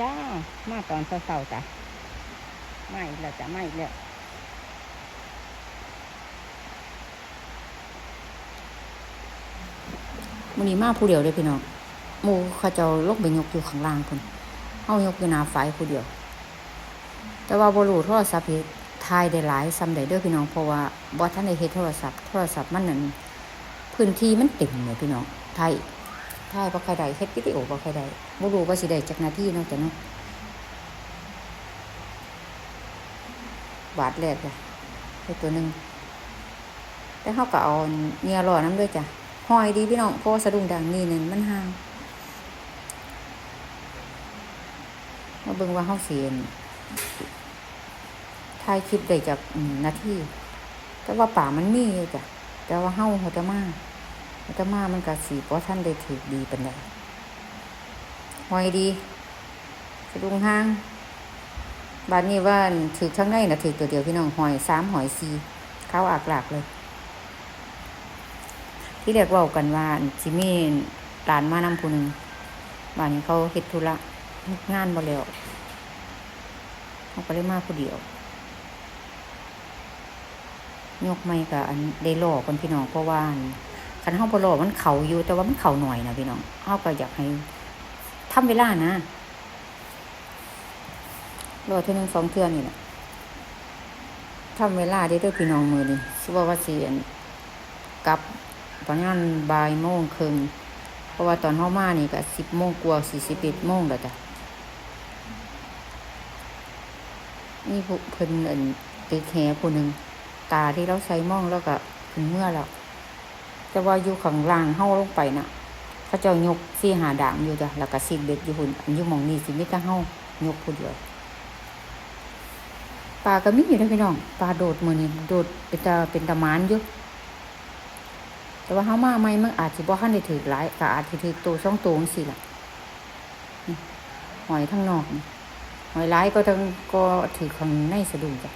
จ้า มาตอนเช้าๆจ้ะไม่แล้วจ้ะไม่แล้วมื้อนี้มาผู้เดียวเลยพี่น้องมูเขาจ้าลกไปยกอยู่ข้างล่างพุ่นเฮายกอยู่หนาไฟผู้เดียว แต่ว่าบรูโทรศัพท์เฮ็ดถ่ายได้หลายซ้ำใดเด้อพี่น้องเพราะว่าบ่ทันได้เฮดโทรศัพท์โทรศัพท์มันนั่นพื้นที่มันเต็มเลยพี่น้องถ่าย ถ่ายบ่ค่อยได้เฮ็ดวิดีโอบ่ค่อยได้บ่รู้ว่าสิได้จักนาทีเนาะจ้ะเนาะบาทแรกจ้ะได้ตัวหนึ่งแต่เฮาก็เอาเงียรอน้ำด้วยจ้ะห้อยดีพี่น้องเพราะว่าสะดุ้งดังนี่นั่นมันห่างมาเบิ่งว่าเฮาเสิอั่นถ่ายคลิปได้จากนาทีแต่ว่าป่ามันมีอยู่จ้ะแต่ว่าเฮาเฮาจะมาเฮาจะมามันก็สีเพราะท่านได้ถือดีเป็นไดหอยดีสะดุงห้างบ้านนี้ว่าถือข้างในนะถือตัวเดียวพี่น้องหอยสามหอยสี่เข้าอากหลากเลย ที่เรียกว่ากันว่าจิมีร้านมานำผู้หนึ่งบ้านนี้เขาเฮ็ดธุระงานบ่แล้วเขาก็เลยมาผู้เดียวยกไม่กับอันได้หล่อคนพี่น้องเพราะว่าน คันเฮาบ่หล่อมันเข่าอยู่แต่ว่ามันเข่าหน่อยนะพี่น้องเฮาก็อยากให้ทำเวลานะรอเทื่อหนึงสองเทื่อนี่แหละทำเวลาได้ด้วยพี่น้องมือนี่สิว่าว่าสิอันกลับประมาณบ่ายโมงครึ่งเพราะว่าตอนเฮามานี่ก็สิบโมงกว่าสี่สิบเอ็ดโมงแล้วจ้ะนี่ผู้เพิ่นอันติดแหผู้หนึ่งตาที่เราใส่มองแล้วก็ถึงเมื่อแล้ว แต่ว่าอยู่ข้างล่างเฮาลงไปน่ะเขาเจ้ายกซี่หาด่างอยู่จ้ะแล้วก็ซีดเบ็ดอยู่หุ่นอันอยู่มองนี้สิมิตรเฮายกผู้เดียวปลาก็มีอยู่นะพี่น้องปลาโดดมือนี่โดดเป็นตาเป็นตะมานอยู่แต่ว่าเฮามาใหม่มันอาจสิบ่ทันได้ถือหลายก็อาจสิถือตัวสองตัวจังซี่ล่ะหอยทั้งนอกหอยหลายก็ทั้งก็ถือข้างในสะดุ้งจ้ะ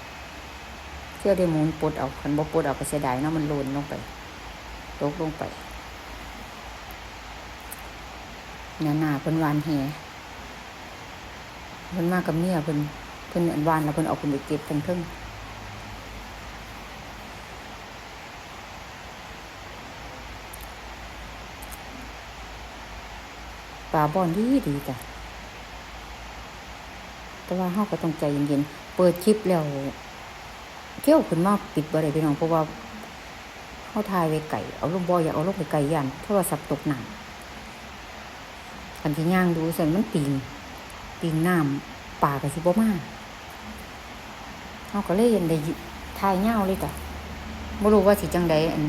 เชื่อได้หมุนปลดเอาคันบ่ปลดเอาก็เสียดายเนาะมันโลนลงไป ตกลงไปเนี่ยหน้าเพิ่นวานแหเพิ่นมากับเมียเพิ่นเพิ่นอันวานแล้วเพิ่นเอาขึ้นไปเก็บทั้งเทึงปลาบอนดีดีจ้ะแต่ว่าเฮาก็ต้องใจเย็นๆเปิดคลิปแล้วเที่ยวขึ้นมาปิดบ่ได้พี่น้องเพราะว่า เขาทายไว้ไก่เอาลูกบอยอยากเอาลูกไปไก่ยันโทรศัพท์ตกหนักอันที่ย่างดูส่วนมันปีนปีนน้ำป่ากับสิบมาเขาก็เลยเห็นได้ทายเงาเลยจ้ะไม่รู้ว่าสิจังใดอัน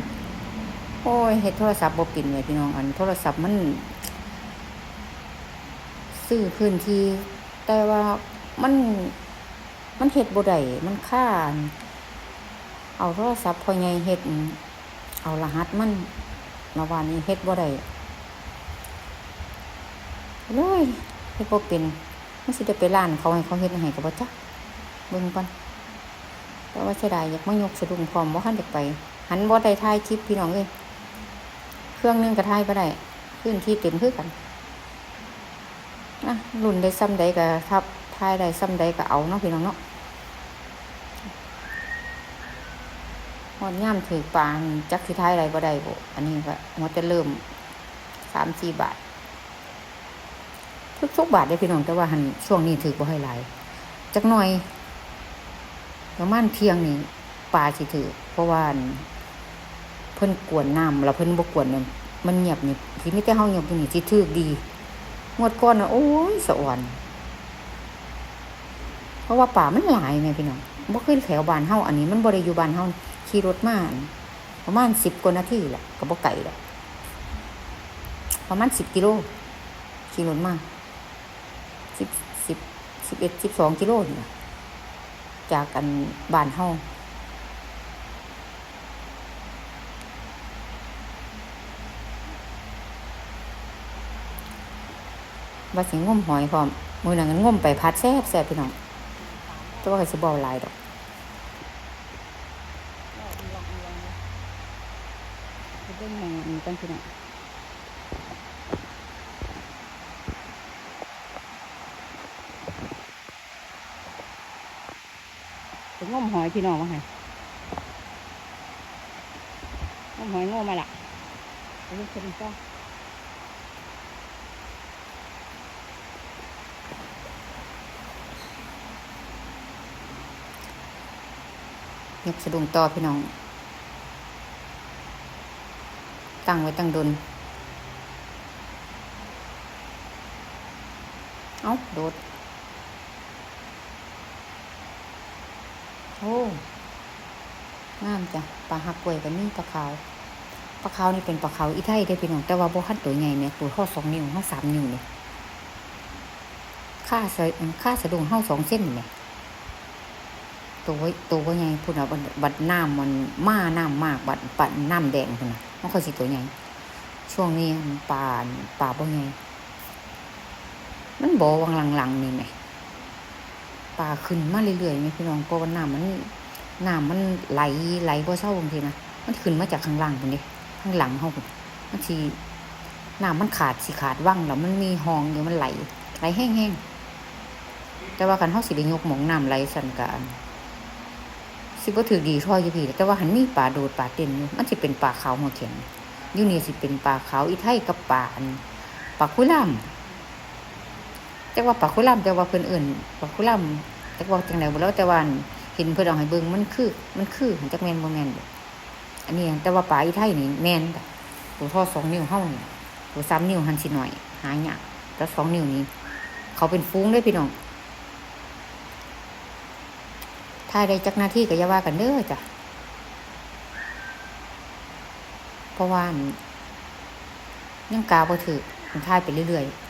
โอ้ยเฮ็ดโทรศัพท์บ่ปินเลยพี่น้องอันโทรศัพท์มันซื้อพื้นที่แต่ว่ามันมันเฮ็ดบ่ได้มันค่าเอาโทรศัพท์พอใหญ่เฮ็ด เอารหัสมันระวางนี้เฮ็ดบ่ได้เลยเฮ็ดบ่เป็นมันสิได้ไปร้านเขาให้เขาเฮ็ดให้ก็บ่จักเบิ่งก่อนแต่ว่าเสียดายอยากมายกสะดุ้งพร้อมบ่ทันได้ไป หันบ่ได้ถ่ายคลิปพี่น้องเอ้ยเครื่องนึงก็ถ่ายบ่ได้พื้นที่เต็มคือกันนะรุ่นได้ซ้ำใดก็ทับถ่ายได้ซ้ำใดก็เอาเนาะพี่น้องเนาะ อดย่ามถือปาจักสิท้ายอะไรบ่ได้บ่อันนี้ก็มันจะเริ่มสามสี่บาท ทุกทุกบาทได้พี่น้องแต่ว่าหันช่วงนี้ถือบ่ให้หลายจักหน่อยประมาณเที่ยงนี่ปลาสิถือ เพราะว่าเพิ่นกวนน้ำแล้วเพิ่นบ่กวนเนี่ยมันเงียบนี่ที่มีแต่เฮาเงียบอยู่นี่สิถือดีงวดก่อนน่ะโอ้ยสะอ่อนเพราะว่าป่ามันหลายแม่พี่น้องบ่เคยแถวบานเฮาอันนี้มันบ่ได้อยู่บานเฮา ขี่รถมานประมาณสิบกว่านาทีแหละก็บ่ไก่แหละประมาณสิบกิโลขี่รถมาสิบสิบสิบเอ็ดสิบสองกิโลเนี่ล่ะจากกันบ้านเฮาว่าสิงมหอยพร้อมมือหนั้นก็งมไปพัดแซ่บแซ่บพี่น้องแต่ว่าก็สิบอาหลายดอก เบิ้งมองอันนี้ตั้งที่ไหนถึงงมหอยพี่น้องมาให้งมหอยงมมาละเดี๋ยวจะเป็อยักสะดุ้งต่อพี่น้อง ตั้งไว้ตั้งดน เอาโดด โอ้ งามจ้ะ ปลาหักกล้วยกับนี่ปลาขาว ปลาขาวนี่เป็นปลาขาวอีไทยได้อพี่น้องแต่ว่าโบขั้นตัวใหญ่เนี่ยตัวเท่าสองนิ้วเท่าสามนิ้วเนี่ยค่าสะค่าสะดุงเท่าสองเส้นเนี่ยตัวตัวใหญ่พูดเอาบัดบัดน้ำมันมาน้ำมากบัดปัดน้ำแดงพุ่นนะ มันค่อยสิตัวใหญ่ช่วงนี้ปลาปลาบ่ใหญ่มันบ่วังหลังๆนี่ไหมปลาขึ้นมาเรื่อยๆไหมพี่น้องเพราะว่าน้ำมันน้ำมันไหลไหลบ่เศร้าบางทีนะมันขึ้นมาจากข้างล่างพุ่นเด้ข้างหลังเฮาพุ่นมันสิน้ำมันขาดสิขาดว่างแล้วมันมีหองอยู่มันไหลไหลแห้งๆแต่ว่าคันเฮาสิได้ยกหมองน้ำไหลสันกะ สิบ่ถือดีท่ออยู่พี่แต่ว่าหันมีปลาโดดปลาเต้นอยู่มันสิเป็นปลาขาวหัวแข็งอยู่นี่สิเป็นปลาขาวอีไทยกับปลาอันปลาคุล่าแต่ว่าปลาคุล่าแต่ว่าเพิ่นเอื่นปลาคุล่าแต่ว่าจังไดบ่แล้วแต่วันเห็นเพิ่นเอาให้เบิ่งมันคือ มันคือจักแม่นบ่แม่นอันนี้แต่ว่าปลาอีไทยนี่แม่นตัวท่อสองนิ้วเฮานี่ตัวสามนิ้วหันสิหน่อย หายากแต่สองนิ้วนี้ เขาเป็นฟุ้งด้อพี่น้อง ถ้าได้จักหน้าที่ก็อย่าว่ากันเด้อจ้ะเพราะว่าอันยังกาวบ่ถือมันท่ายไปเรื่อยๆ